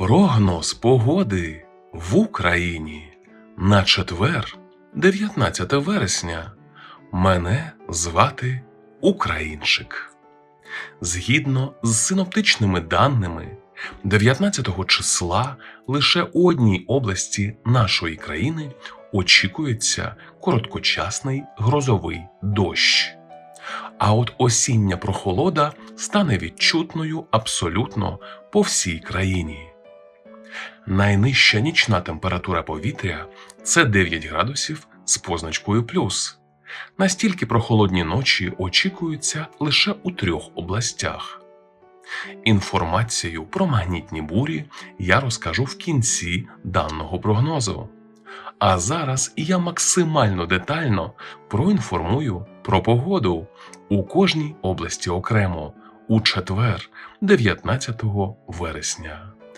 Прогноз погоди в Україні на четвер, 19 вересня. Мене звати Українчик. Згідно з синоптичними даними, 19 числа лише у одній області нашої країни очікується короткочасний грозовий дощ. А от осіння прохолода стане відчутною абсолютно по всій країні. Найнижча нічна температура повітря це 9 градусів з позначкою плюс. Настільки прохолодні ночі очікуються лише у трьох областях. Інформацію про магнітні бурі я розкажу в кінці даного прогнозу. А зараз я максимально детально проінформую про погоду у кожній області окремо у четвер, 19 вересня.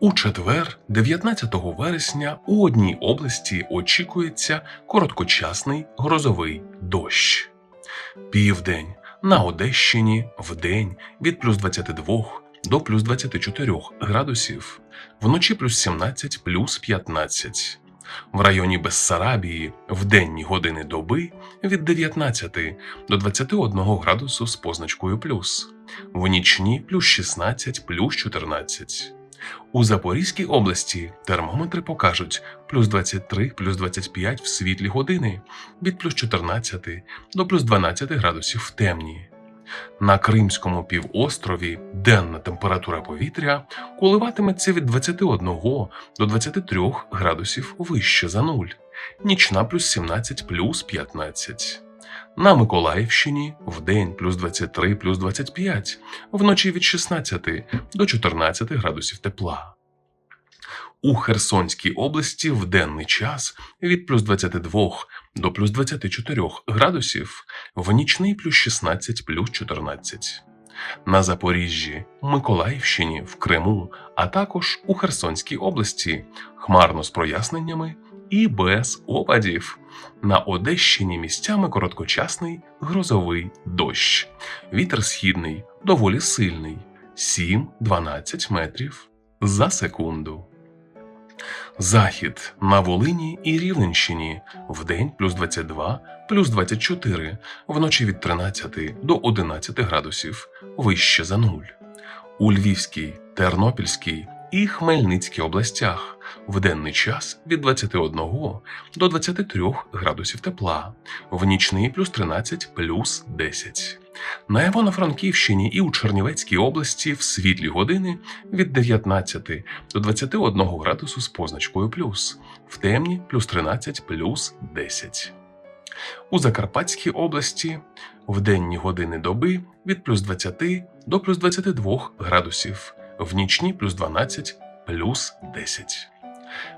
У четвер, 19 вересня, у одній області очікується короткочасний грозовий дощ. Південь на Одещині вдень від плюс 22 до плюс 24 градусів, вночі плюс 17 плюс 15. В районі Бессарабії в денні години доби від 19 до 21 градусу з позначкою плюс, в нічні плюс 16 плюс 14. У Запорізькій області термометри покажуть плюс 23, плюс 25 в світлі години від плюс 14 до плюс 12 градусів в темні. На Кримському півострові денна температура повітря коливатиметься від 21 до 23 градусів вище за нуль, нічна плюс 17 плюс 15. На Миколаївщині вдень плюс 23 плюс 25, вночі від 16 до 14 градусів тепла. У Херсонській області в денний час від плюс 22 до плюс 24 градусів, в нічний плюс 16 плюс 14. На Запоріжжі, Миколаївщині, в Криму, а також у Херсонській області хмарно з проясненнями і без опадів. На Одещині місцями короткочасний грозовий дощ. Вітер східний доволі сильний 7-12 метрів за секунду. Захід на Волині і Рівненщині вдень плюс 22, плюс 24, вночі від 13 до 11 градусів вище за нуль. У Львівській, Тернопільській і Хмельницькій областях в денний час від 21 до 23 градусів тепла, в нічний плюс 13 плюс 10. На Івано-Франківщині і у Чернівецькій області в світлі години від 19 до 21 градусу з позначкою плюс, в темні плюс 13 плюс 10. У Закарпатській області в денні години доби від плюс 20 до плюс 22 градусів, в нічні плюс 12 плюс 10.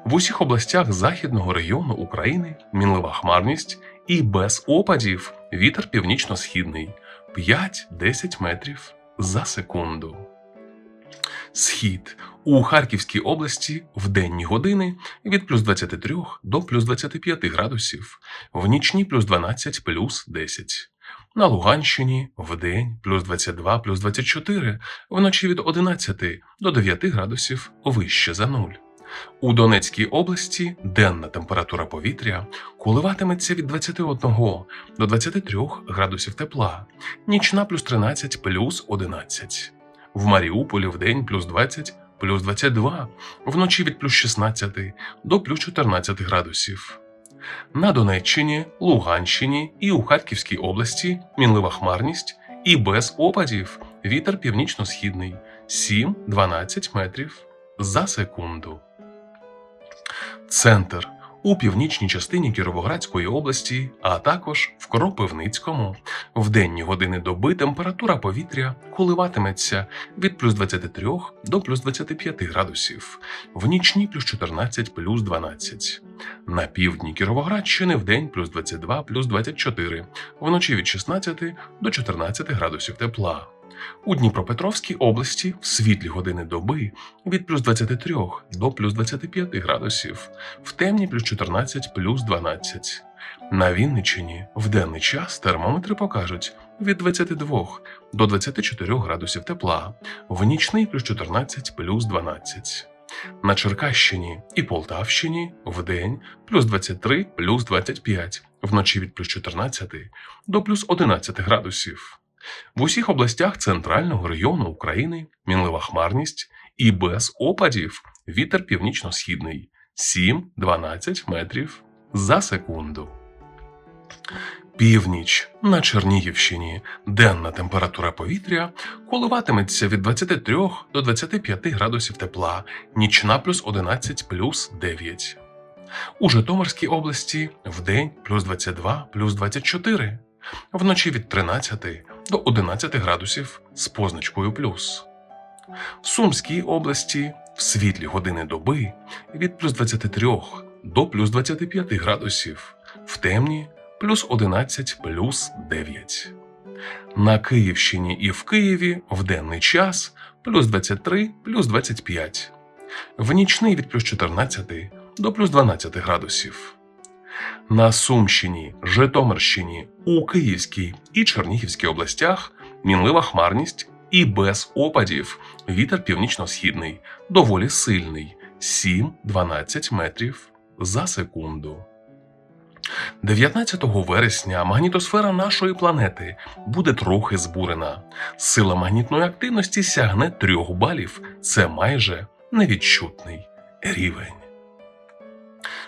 В усіх областях західного регіону України мінлива хмарність і без опадів вітер північно-східний 5-10 метрів за секунду. Схід у Харківській області в денні години від плюс 23 до плюс 25 градусів, в нічні плюс 12 плюс 10. На Луганщині в день плюс 22 плюс 24, вночі від 11 до 9 градусів вище за нуль. У Донецькій області денна температура повітря коливатиметься від 21 до 23 градусів тепла, нічна плюс 13 плюс 11. В Маріуполі вдень плюс 20 плюс 22, вночі від плюс 16 до плюс 14 градусів. На Донеччині, Луганщині і у Харківській області мінлива хмарність і без опадів. Вітер північно-східний 7-12 метрів за секунду. Центр у північній частині Кіровоградської області, а також в Кропивницькому. В денні години доби температура повітря коливатиметься від плюс 23 до плюс 25 градусів, в нічні плюс 14 плюс 12. На півдні Кіровоградщини в день плюс 22 плюс 24, вночі від 16 до 14 градусів тепла. У Дніпропетровській області в світлі години доби від плюс 23 до плюс 25 градусів, в темні плюс 14 плюс 12. На Вінниччині в денний час термометри покажуть від 22 до 24 градусів тепла, в нічний плюс 14 плюс 12. На Черкащині і Полтавщині в день плюс 23 плюс 25, вночі від плюс 14 до плюс 11 градусів. В усіх областях центрального району України мінлива хмарність і без опадів вітер північно-східний 7-12 метрів за секунду. Північ на Чернігівщині денна температура повітря коливатиметься від 23 до 25 градусів тепла, нічна плюс 11 плюс 9. У Житомирській області вдень плюс 22 плюс 24, вночі від 13 до 11 градусів з позначкою плюс. В Сумській області в світлі години доби від плюс 23 до плюс 25 градусів, в темні плюс 11 плюс 9. На Київщині і в Києві в денний час плюс 23 плюс 25, в нічний від плюс 14 до плюс 12 градусів. На Сумщині, Житомирщині, у Київській і Чернігівській областях мінлива хмарність і без опадів. Вітер північно-східний, доволі сильний 7-12 метрів за секунду. 19 вересня магнітосфера нашої планети буде трохи збурена. Сила магнітної активності сягне 3 балів. Це майже невідчутний рівень.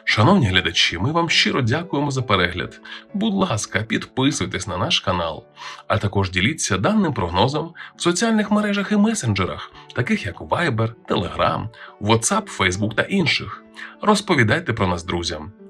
Шановні глядачі, ми вам щиро дякуємо за перегляд. Будь ласка, підписуйтесь на наш канал, а також діліться даним прогнозом в соціальних мережах і месенджерах, таких як Viber, Telegram, WhatsApp, Facebook та інших. Розповідайте про нас друзям,